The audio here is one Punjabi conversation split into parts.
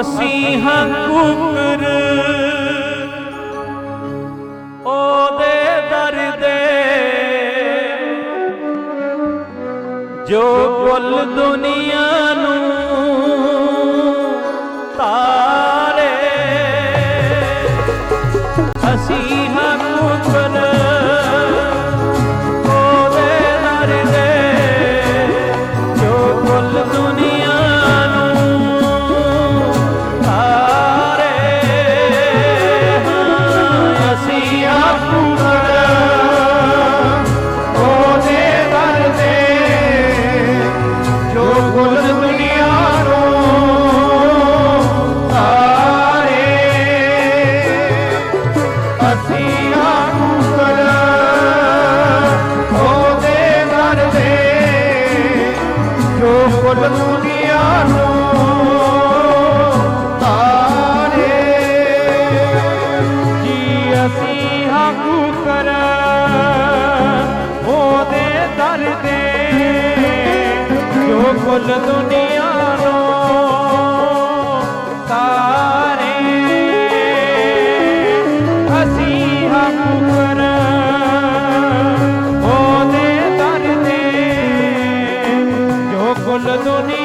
ਅਸੀਂ ਹਾਂ ਕੁਕਰ। ਉਹਦੇ ਦਰ ਦੇ ਜੋ ਕੁੱਲ ਦੁਨੀਆ ਨੂੰ হলো দুনিয়া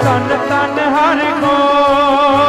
ਤਨ ਤਨ ਹਰ ਗੋ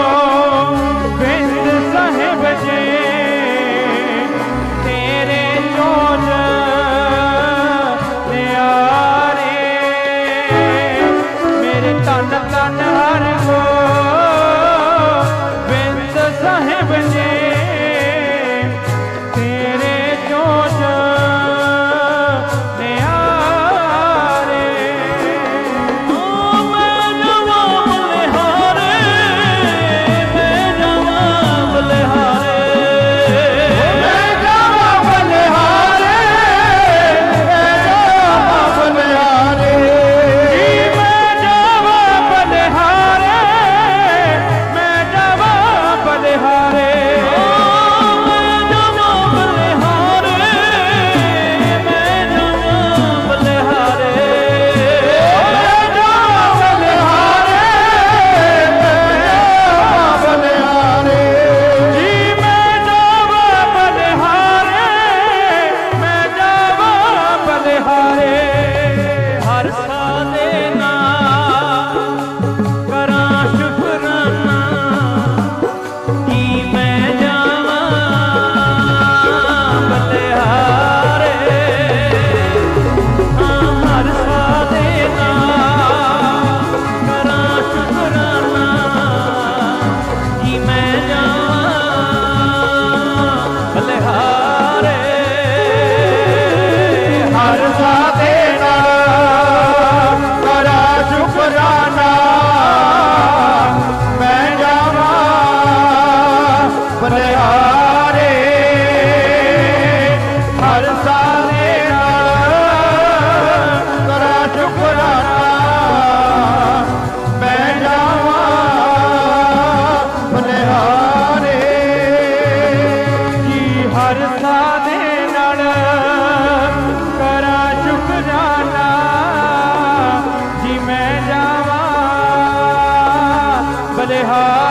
high.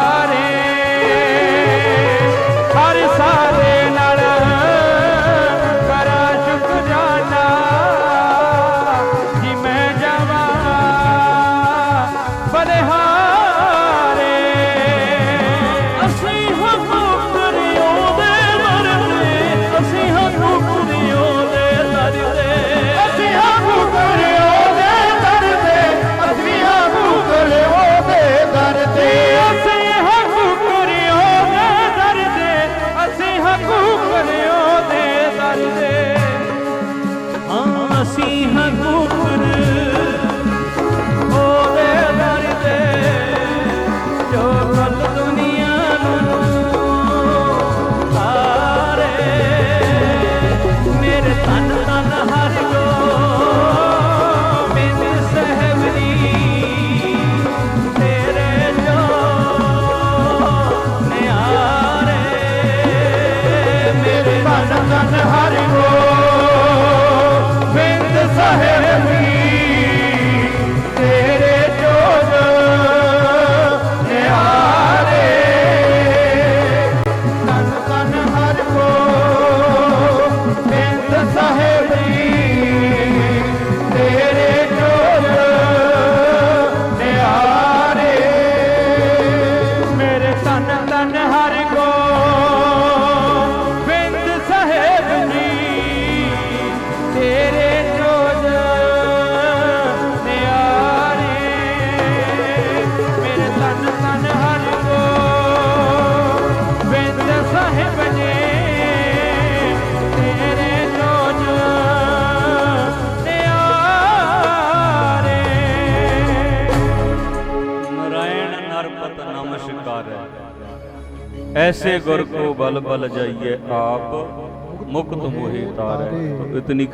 nossa revolução. ਐਸੇ ਗੁਰ ਕੋ ਬਲ ਬਲ ਜਾਈਏ ਆਪ ਮੁਕਤ ਮੋਹਿ ਤਾਰੈ ਇਤਨੀ